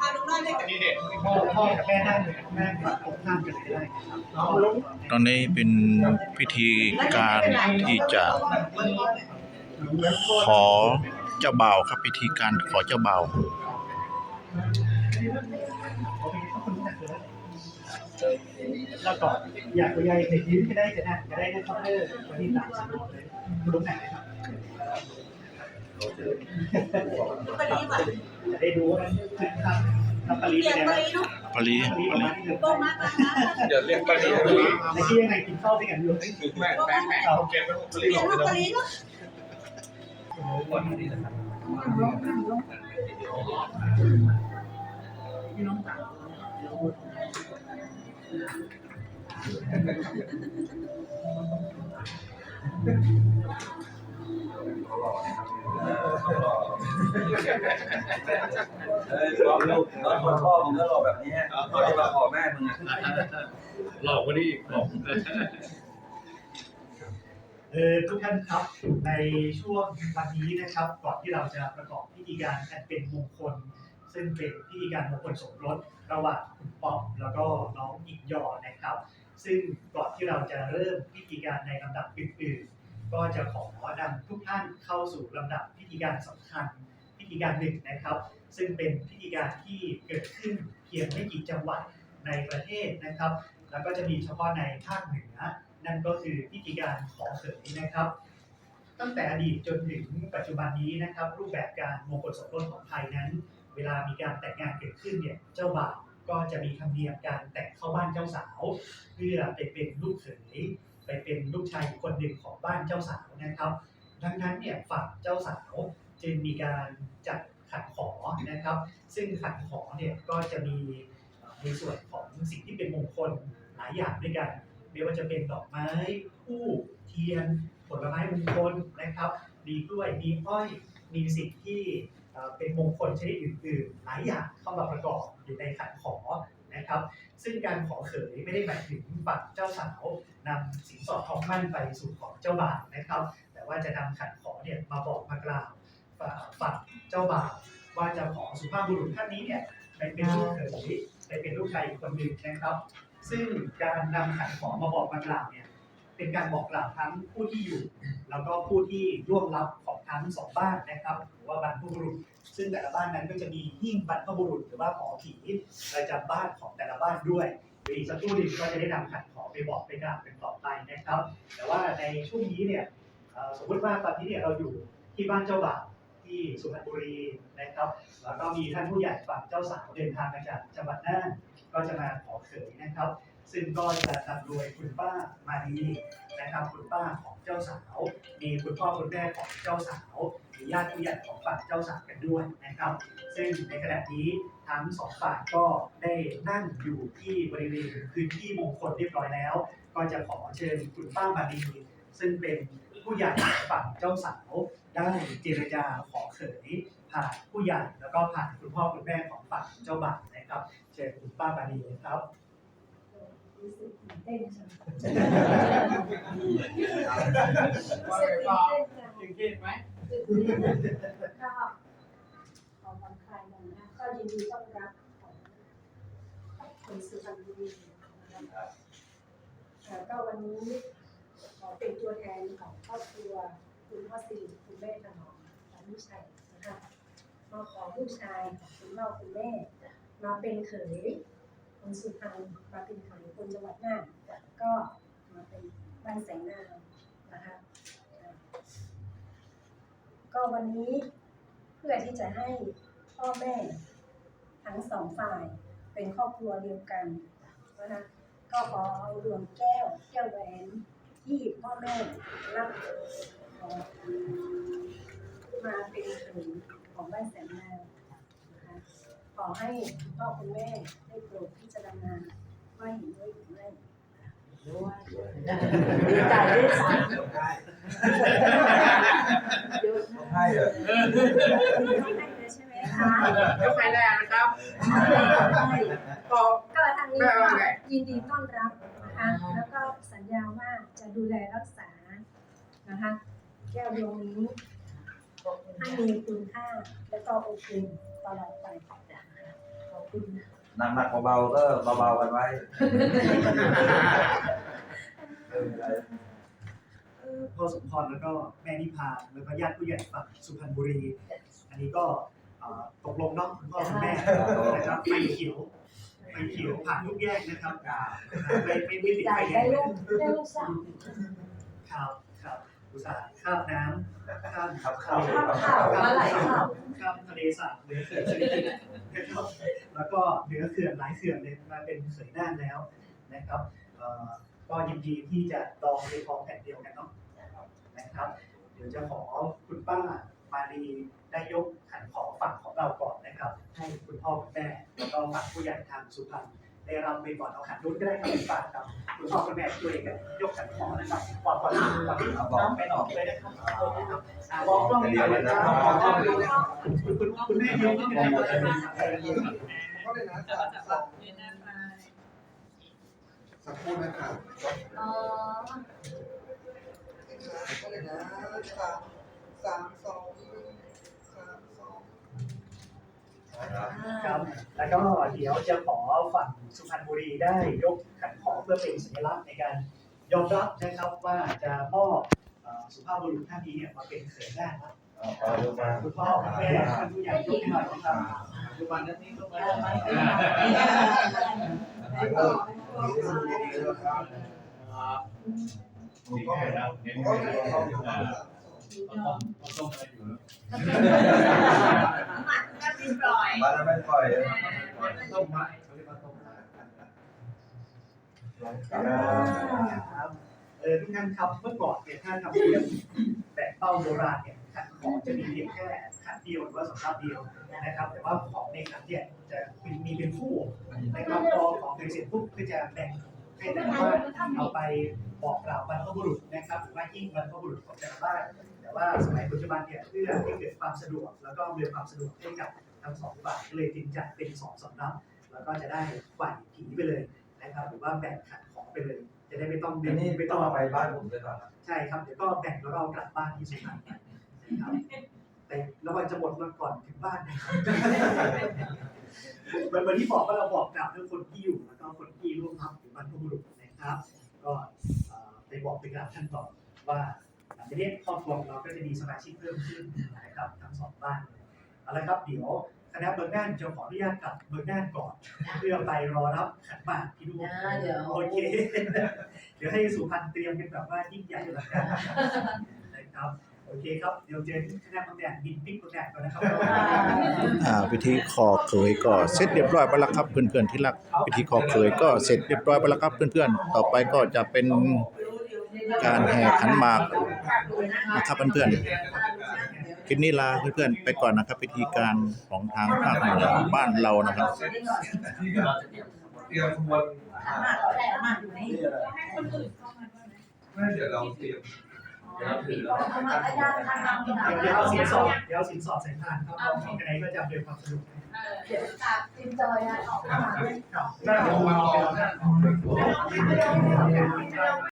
พาลุงน้อยเลยกับพ่อพ่อกับแม่นั่งแม่กับตรงข้ามกันได้ครับน้องลุงตอนนี้เป็นพิธีการที่จะขอเจ้าบ่าวครับพิธีการขอเจ้าบ่าวแล้วก็อยากไปใหญ่เด็กยิ้มก็ได้จะนั่งก็ได้นะครับเออวันนี้หลังสนุกเลยลุงไหนครับ ปรีก่อนจะได้ดูว่าถึงทำทำปรีเปลี่ยนไปปแล้วรีเนาะปรีปรีปประรีมาณนี้โป้มาตามนะเดี๋ยวเรียกไปเรียกในที่ยังไงกินข้าวด้วยกันอยู่แม่แม่แม่เก็บไปหมดเปลี่ยนลูกปรีเนาะ เออบอกลูกตอนคนพ่อมึงก็หล่อแบบนี้ตอนที่มาขอแม่มึงอะหลอกว่านี้อีกหลอกเออทุกท่านครับในช่วงวันนี้นะครับก่อนที่เราจะประกอบพิธีการอันเป็นมงคล ซึ่งเป็นพิธีการมงคลสมรสระหว่างคุณปอมแล้วก็น้องอิกยอนะครับ ซึ่งก่อนที่เราจะเริ่มพิธีการในลำดับอื่นๆ ก็จะขอนำทุกท่านเข้าสู่ลำดับพิธีการสำคัญพิธีการหนึ่งนะครับ ซึ่งเป็นพิธีการที่เกิดขึ้นเพียงไม่กี่จังหวัดในประเทศนะครับ แล้วก็จะมีเฉพาะในภาคเหนือนั่นก็คือพิธีการขอเขยนะครับ ตั้งแต่อดีตจนถึงปัจจุบันนี้นะครับ รูปแบบการมงคลสมรสของไทยนั้น เวลามีการแต่งงานเกิดขึ้นเนี่ยเจ้าบ่าวก็จะมีธรรมเนียมการแต่งเข้าบ้านเจ้าสาว เพื่อไปเป็นลูกเขย ไปเป็นลูกชายคนหนึ่งของบ้านเจ้าสาวนะครับ ดังนั้นเนี่ยฝั่งเจ้าสาวจึงมีการจัดขันขอนะครับ ซึ่งขันขอเนี่ยก็จะมีในส่วนของสิ่งที่เป็นมงคลหลายอย่างด้วยกันไม่ว่าจะเป็นดอกไม้ผู้เทียน ผลไม้มงคลนะครับ มีกล้วยมีอ้อยมีสิ่งที่เอ่อเป็นมงคลชนิดอื่นๆ หลายอย่างเข้ามาประกอบอยู่ในขันขอ นะครับ ซึ่งการขอเขยไม่ได้หมายถึงฝั่งเจ้าสาวนำสินสอดทองมั่นไปสู่ของเจ้าบ่าวนะครับ แต่ว่าจะนำขันขอเนี่ยมาบอกมากล่าวฝั่งเจ้าบ่าวว่าจะขอสุภาพบุรุษท่านนี้เนี่ยไปเป็นลูกเขยไปเป็นลูกชายอีกคนหนึ่งนะครับ ซึ่งการนำขันขอมาบอกมากล่าวเนี่ยเป็นการบอกกล่าวทั้งผู้ที่อยู่ แล้วก็ผู้ที่ร่วมรับขอ ทั้งสองบ้านนะครับหรือว่าบรรพบุรุษ ซึ่งแต่ละบ้านนั้นก็จะมีหิ้งบรรพบุรุษ หรือว่าหอผีประจำบ้านของแต่ละบ้านด้วยเดี๋ยวอีกสักครู่หนึงก็จะได้นำขันขอไปบอกไปกล่าวเป็นต่อไปนะครับ แต่ว่าในช่วงนี้เนี่ยสมมติว่าตอนนี้เนี่ยเราอยู่ที่บ้านเจ้าบ่าวที่สุพรรณบุรีนะครับ แล้วก็มีท่านผู้ใหญ่ฝั่งเจ้าสาวเดินทางมาจากจังหวัดน่านก็จะมาขอเขยนะครับ ซึ่งก็จะนำโดยคุณป้ามาดีนะครับคุณป้าของเจ้าสาว มีคุณพ่อคุณแม่ของเจ้าสาวมีญาติผู้ใหญ่ของฝั่งเจ้าสาวกันด้วยนะครับ ซึ่งในขณะนี้ทั้งสองฝ่ายก็ได้นั่งอยู่ที่บริเวณพื้นที่มงคลเรียบร้อยแล้ว ก็จะขอเชิญคุณป้ามาดี ซึ่งเป็นผู้ใหญ่ฝั่งเจ้าสาวได้เจรจาขอเขยผ่านผู้ใหญ่แล้วก็ผ่านคุณพ่อคุณแม่ของฝั่งเจ้าบ่าวนะครับ เชิญคุณป้ามาดีเลยครับ รู้สึกตื่นเต้นจังรู้สึกตื่นเต้นจังยังคิดไหมตื่นเต้นก็ขอผ่อนคลายกันนะก็ยินดีต้อนรับของคนสุพรรณบุรีนะครับแล้วก็วันนี้ขอเป็นตัวแทนของครอบครัวคุณพ่อสิริคุณแม่ถนอมและลูกชายนะคะมาขอลูกชายของคุณพ่อคุณแม่มาเป็นเขย คนสุพรรณมาเป็นเขยคนจังหวัดน่านก็มาเป็นบ้านแสงนามนะคะก็วันนี้เพื่อที่จะให้พ่อแม่ทั้งสองฝ่ายเป็นครอบครัวเดียวกันนะคะก็ขอเอาดวงแก้วแก้วแหวนที่พ่อแม่รับมาเป็นเขยของบ้านแสงนามนะคะ ขอให้คุณพ่อคุณแม่ได้โปรดพิจารณาว่าเห็นด้วยหรือไม่ดีใจด้วยซ้ให้เหรอให้เลยใช่ไหมคะเดี๋ยวไฟแรงนะครับก็ก็ทางนี้แม่ก็ว่าไงยินดีต้อนรับนะคะแล้วก็สัญญาว่าจะดูแลรักษานะคะแก้วดวงนี้ให้มีคุณค่าและก็โอเคตลอดไปจ้ะขอบคุณ หนักหนักๆเบาๆก็เบาๆกันไว้เอออะไรพ่อสมพรแล้วก็แม่นิพาแล้วก็ญาติผู้ใหญ่ฝั่งสุพรรณบุรี อันนี้ก็เอ่อตกลงเนาะคุณพ่อคุณแม่นะครับไฟเขียวไฟเขียวผ่านทุกแยกนะครับไม่ไม่ไม่ติดอยาไฟกแดได้งลูกได้ลูกสาวครับครับอุตส่าห์ข้ามน้ำข้ามครับข้าข้าวมข่าวมาหลายข่าวข้ามทะเลสาบเหนือเขื่อนสิริกิติ์นะครับ แล้วก็เหนือเขื่อนหลายเขื่อนเลยมาเป็นเขื่อนน่านแล้วนะครับก็ยินดีที่จะลองในคลองแผ่นเดียวกันเนาะนะครับ เดี๋ยวจะขอคุณป้ามาดีได้ยกขันขอฝั่งของเราก่อนนะครับ ให้คุณพ่อคุณแม่แล้วก็ฝั่งผู้ใหญ่ทางสุพรรณ ได้รำไปก่อนเอาขันนู้นก็ได้ครับคุณป้าครับคุณพ่อคุณแม่ช่วยกันยกขันขอนะครับก่อนก่อนก่อนที่น้องไปออกเลยนะครับอ่ามองกล้องนี้ก่อนเลยนะครับคุณคุณคุณแม่ยกขึ้นไปเลยนะครับสักครู่นะครับอ๋อก็เลยนะสามสามสองสามสอง ครับ แล้วก็เดี๋ยวจะขอฝั่งสุพรรณบุรีได้ยกขันขอเพื่อเป็นสัญลักษณ์ในการยอมรับนะครับว่าจะมอบสุภาพบุรุษท่านนี้เนี่ยมาเป็นเขยหน้าครับคุณพ่อคุณแม่ท่านผู้ใหญ่ยกให้หน่อยนครับปัจจุบันนี้ก็ไม่แล้วก็มีทางนี้นะครับผมก็ผมก็เลยเข้อยู่สามสองมันก็ไม่ปล่อย บ้านนั้นไม่ปล่ อยเลยต้มมาเขาเรียกว่าต้มมาครับเออทุกท่านครับเมื่อก่อนเนี่ยถ้าทำเรียนแบบเป้าโบราณเนี่ยขันของจะมีเพียงแค่ขันเดียวหรือว่าสำรับเดียวนะครับ แต่ว่าของในขันเนี่ยจะมีเป็นคู่นะครับพอของเป็นเสร็จปุ๊บก็จะแบ่งให้แต่ละบ้านเอาไปบอกกล่าวบรรพบุรุษนะครับหรือว่ายิ่งบรรพบุรุษของแต่ละบ้านแต่ว่าสมัยปัจจุบันเนี่ยเพื่อให้เกิดความสะดวก แล้วก็อำนวยความสะดวกให้กับ ทั้งสองฝ่ายก็เลยจึงจัดเป็นสองสำรับแล้วก็จะได้ฝ่ายผีไปเลยนะครับหรือว่าแบ่งขันของไปเลย จะได้ไม่ต้องอันนี้ไม่ไม่ต้ต้อองงเอาเอาไปไปบ้านผมด้วยก่อนนะใช่ครับเดี๋ยวก็แบ่งแล้วก็เอากลับบ้านที่สุพรรณนะครับแต่ระวังจะหมดมาก่อนถึงบ้านนะครับเหมือนเหมือนที่บอกว่าเราบอกกล่าวทั้งคนที่อยู่แล้วก็คนที่ร่วมทำถึงบรรพบุรุษนะครับ ก็เอ่อไปบอกไปกล่าวท่านก่อนว่าหลังจากนี้ครอบครัวของเราก็จะมีสมาชิกเพิ่มขึ้นนะครับทั้งสองบ้านเลยเอาละครับเดี๋ยว คณะเบิร์น่านจะขออนุญาตกลับเบิร์น่านก่อน เพื่อไปรอรับขันหมากที่นู่นอ่าเดี๋ยวโอเคเดี๋ยวให้สุพรรณเตรียมเป็นแบบว่ายิ่งใหญ่แล้วกันนะครับโอเคครับ เดี๋ยวเจอคณะบางแดดบินปิ๊กบางแดดก่อนนะครับอ่าพิธีขอเขยก็เสร็จเรียบร้อยไปแล้วครับเพื่อนๆที่รักพิธีขอเขยก็เสร็จเรียบร้อยไปแล้วครับเพื่อนๆ ต่อไปก็จะเป็นการแห่ขันหมากนะครับเพื่อนๆ คลิปนี้ลาเพื่อนๆไปก่อนนะครับพิธีการของทางภาคเหนือบ้านเรานะครับ เตรียมขบวนมากแต่มากอยู่ในนี่อะไรให้คนอื่นเข้ามาด้วยนะไม่เดี๋ยวเราเตรียมเอามาอาจารย์ทางทำที่ไหนเดี๋ยวเอาสินสอดเดี๋ยวเอาสินสอดใส่พานครับของไหนก็จะเป็นความสะดวกเดี๋ยวตัดจินจอยอะออกมาด้วยครับได้ผมมาเอาไปแล้วนะไม่ต้องไม่ต้องไม่ต้อง